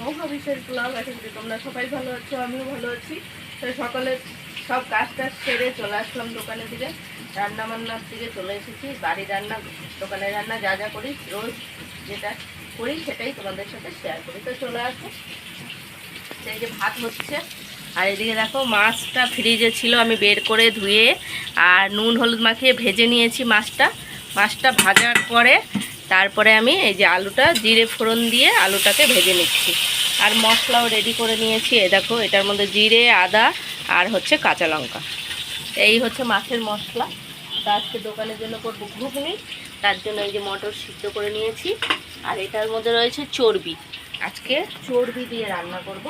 মহাবিশ্বের ব্লগ আছে যে তোমরা সবাই ভালো আছো, আমিও ভালো আছি। তো সকালে সব কাজ টাজ সেরে চলে আসলাম দোকানের দিকে। রান্না বান্নার দিকে চলে এসেছি। বাড়ি রান্না, দোকানের রান্না যা যা করি, রোজ যেটা করি সেটাই তোমাদের সাথে শেয়ার করি। তো চলে আসো। সেই যে ভাত হচ্ছে। আর এদিকে দেখো, মাছটা ফ্রিজে ছিল, আমি বের করে ধুয়ে আর নুন, হলুদ মাখিয়ে ভেজে নিয়েছি মাছটা। মাছটা ভাজার পরে তারপরে আমি এই যে আলুটা, জিরে ফোড়ন দিয়ে আলুটাকে ভেজে নিচ্ছি। আর মশলাও রেডি করে নিয়েছি। এ দেখো, এটার মধ্যে জিরে, আদা আর হচ্ছে কাঁচা লঙ্কা। এই হচ্ছে মাছের মশলা। তা আজকে দোকানের জন্য করব ঘুগনি। তার জন্য এই যে মটর সিদ্ধ করে নিয়েছি। আর এটার মধ্যে রয়েছে চর্বি। আজকে চর্বি দিয়ে রান্না করব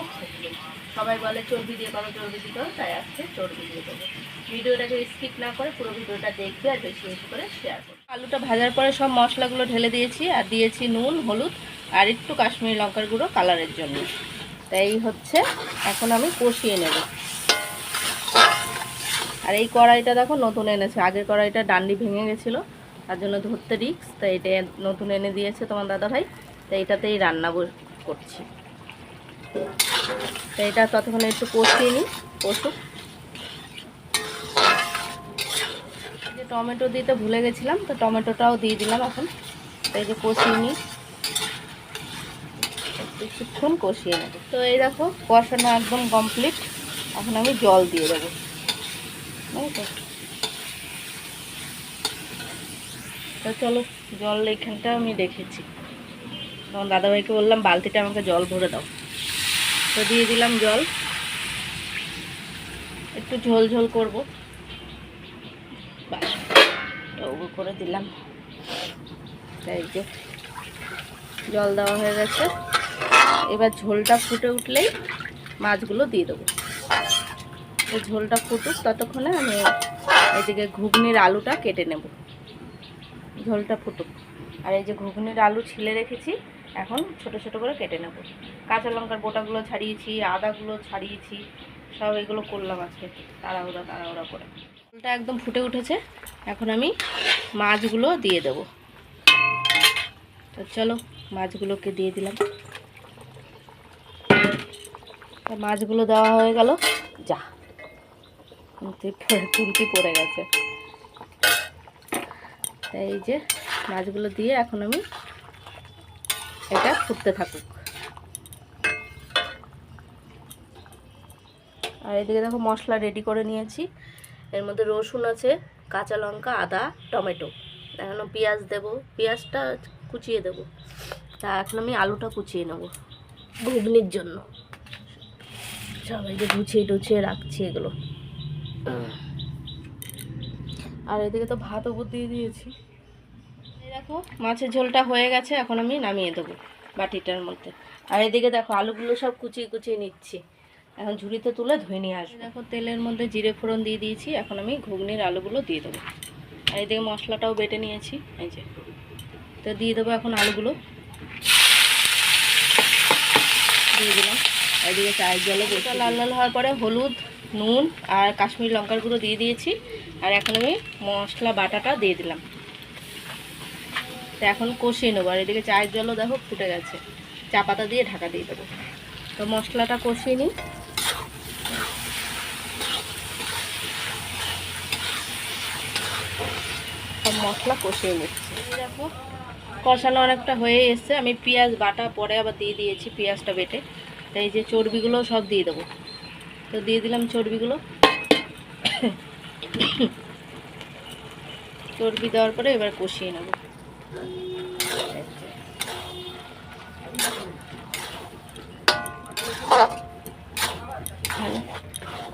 সবাই বলে চর্বি দিয়ে করো, চর্বি দিয়ে করো, তাই আজকে চর্বি দিয়ে দেবো ভিডিওটাকে স্কিপ না করে পুরো ভিডিওটা দেখবে আর বেশি বেশি করে শেয়ার করবে। আলুটা ভাজার পরে সব মশলাগুলো ঢেলে দিয়েছি। আর দিয়েছি নুন, হলুদ আর একটু কাশ্মীরি লঙ্কার গুঁড়ো কালারের জন্য। তাই হচ্ছে, এখন আমি কষিয়ে নেব। আর এই কড়াইটা দেখো নতুন এনেছে। আগের কড়াইটা ডান্ডি ভেঙে গেছিল, তার জন্য ধরতে রিক্স তাই এটা নতুন এনে দিয়েছে তোমার দাদা ভাই তাই এটাতেই রান্না করছি। তো এটা ততক্ষণে একটু কষিয়ে নিই, কষুক। যে টমেটো দিতে ভুলে গেছিলাম, তো টমেটোটাও দিয়ে দিলাম এখন। তাই যে কষিয়ে নিই। কিছুক্ষণ কষিয়ে নেব। তো এই দেখো, কষানো একদম কমপ্লিট এখন আমি জল দিয়ে দেবো? তো চলো, জল এখানটা আমি রেখেছি তখন দাদাভাইকে বললাম, বালতিটা আমাকে জল ভরে দাও। তো দিয়ে দিলাম জল। একটু ঝোল ঝোল করব। করে দিলাম। তাই যে, জল দেওয়া হয়ে গেছে। এবার ঝোলটা ফুটে উঠলেই মাছগুলো দিয়ে দেবো। ঝোলটা ফুটুক ততক্ষণে আমি এদিকে ঘুগনির আলুটা কেটে নেব। ঝোলটা ফুটুক। আর এই যে ঘুগনির আলু ছিলে রেখেছি, এখন ছোট ছোট করে কেটে নেব। কাঁচা লঙ্কার বোটাগুলো ছাড়িয়েছি, আদাগুলো ছাড়িয়েছি, সব এগুলো করলাম আজকে। তাড়াহুড়া তাড়াহুড়া করে। ঝোলটা একদম ফুটে উঠেছে, এখন আমি মাছগুলো দিয়ে দেব। তো চলো, মাছগুলোকে দিয়ে দিলাম। মাছগুলো দেওয়া হয়ে গেল। যা। খুন্তি পড়ে গেছে। এই যে মাছগুলো দিয়ে এখন আমি এটা ফুটতে থাকুক। আর এদিকে দেখো মশলা রেডি করে নিয়েছি। এর মধ্যে রসুন আছে, কাঁচা লঙ্কা, আদা, টমেটো। এখনও পেঁয়াজ দেব। পেঁয়াজটা কুচিয়ে দেব। তা এখন আমি আলুটা কুচিয়ে নেব। ঘুগনির জন্য। সবাই যে গুছিয়ে টুছিয়ে রাখছি এগুলো। আর এদিকে তো ভাত উপর দিয়ে দিয়েছি। দেখো মাছের ঝোলটা হয়ে গেছে এখন আমি নামিয়ে দেবো বাটিটার মধ্যে। আর এদিকে দেখো আলুগুলো সব কুচিয়ে কুচিয়ে নিচ্ছি। এখন ঝুড়িতে তুলে ধুয়ে নিয়ে আসব। দেখো তেলের মধ্যে জিরে ফোড়ন দিয়ে দিয়েছি এখন আমি ঘুগনির আলুগুলো দিয়ে দেবো। আর এদিকে মশলাটাও বেটে নিয়েছি এই যে। তো দিয়ে দেবো এখন আলুগুলো। দিয়ে দিলাম। এদিকে চায়ের জলে বসে লাল লাল হওয়ার পরে হলুদ নুন আর কাশ্মীরি লঙ্কার গুঁড়ো দিয়ে দিয়েছি। আর এখন আমি মশলা বাটাটা দিয়ে দিলাম। তো এখন কষিয়ে নেব। আর এদিকে চায়ের জলও দেখো ফুটে গেছে। চা পাতা দিয়ে ঢাকা দিয়ে দেবো। তো মশলাটা কষিয়ে নিই। মশলা কষিয়ে নিচ্ছি। দেখো কষানো অনেকটা হয়ে এসছে। আমি পেঁয়াজ বাটা পরে আবার দিয়ে দিয়েছি পেঁয়াজটা বেটে। তাই যে চর্বিগুলো সব দিয়ে দেবো। তো দিয়ে দিলাম চর্বিগুলো। চর্বি দেওয়ার পরে এবার কষিয়ে নেব।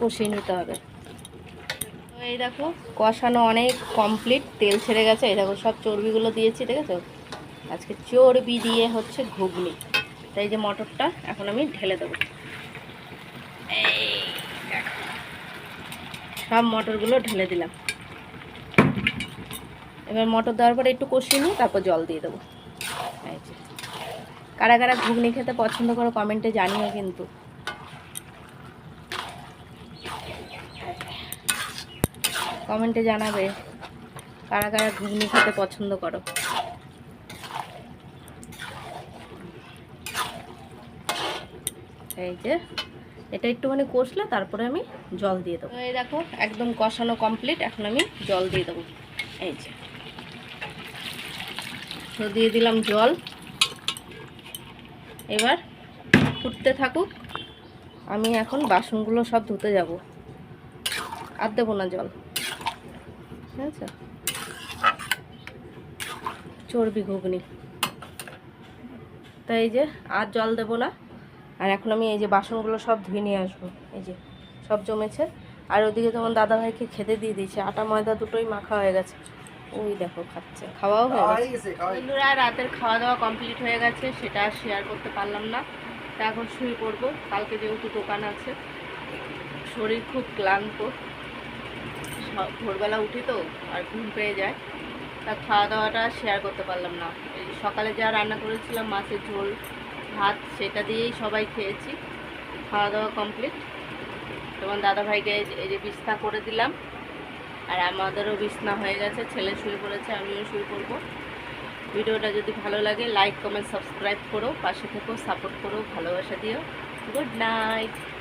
কষিয়ে নিতে হবে। এই দেখো, কষানো অনেক কমপ্লিট তেল ছেড়ে গেছে। এই দেখো সব চর্বিগুলো দিয়েছি দেখেছ আজকে চর্বি দিয়ে হচ্ছে ঘুগনি। তাই যে মটরটা এখন আমি ঢেলে দেবো। সব মটরগুলো ঢেলে দিলাম। এবার মটর দেওয়ার পরে একটু কষিয়ে নিই তারপর জল দিয়ে দেবো। কারা কারা ঘুগনি খেতে পছন্দ করো কমেন্টে জানিও কিন্তু। কমেন্টে জানাবে কারা কারা ঘুগনি খেতে পছন্দ করো। এই যে এটা একটুখানি কষলে তারপরে আমি জল দিয়ে দেবো। এই দেখো, একদম কষানো কমপ্লিট এখন আমি জল দিয়ে দেবো। এই যে। তো দিয়ে দিলাম জল। এবার ফুটতে থাকুক, আমি এখন বাসনগুলো সব ধুতে যাব। আর দেবো না জল। ঠিক আছে? চর্বি ঘুগনি। তাই যে, আর জল দেবো না। আর এখন আমি এই যে বাসনগুলো সব ধুয়ে নিয়ে আসব। এই যে সব জমেছে। আর ওদিকে তোমার দাদাভাইকে খেতে দিয়ে দিয়েছে। আটা ময়দা দুটোই মাখা হয়ে গেছে। ওই দেখো খাচ্ছে। খাওয়াও হয়ে গেছে। বন্ধুরা রাতের খাওয়া দাওয়া কমপ্লিট হয়ে গেছে। সেটা আর শেয়ার করতে পারলাম না। তা এখন শুয়ে পড়ব। কালকে যেহেতু দোকান আছে শরীর খুব ক্লান্ত। ভোরবেলা উঠি তো আর ঘুম পেয়ে যায়। তা খাওয়া দাওয়াটা শেয়ার করতে পারলাম না। এই সকালে যা রান্না করেছিলাম মাছের ঝোল ভাত সেটা দিয়েই সবাই খেয়েছি। খাওয়া দাওয়া কমপ্লিট তোমার দাদাভাইকে এই যে- এই যে বিছনা করে দিলাম। আর আমাদেরও বিছনা হয়ে গেছে, ছেলে শুয়ে পড়েছে, আমিও শুয়ে পড়ব। ভিডিওটা যদি ভালো লাগে লাইক কমেন্ট সাবস্ক্রাইব করো, পাশে থেকেও সাপোর্ট করো, ভালোবাসা দিও। Good night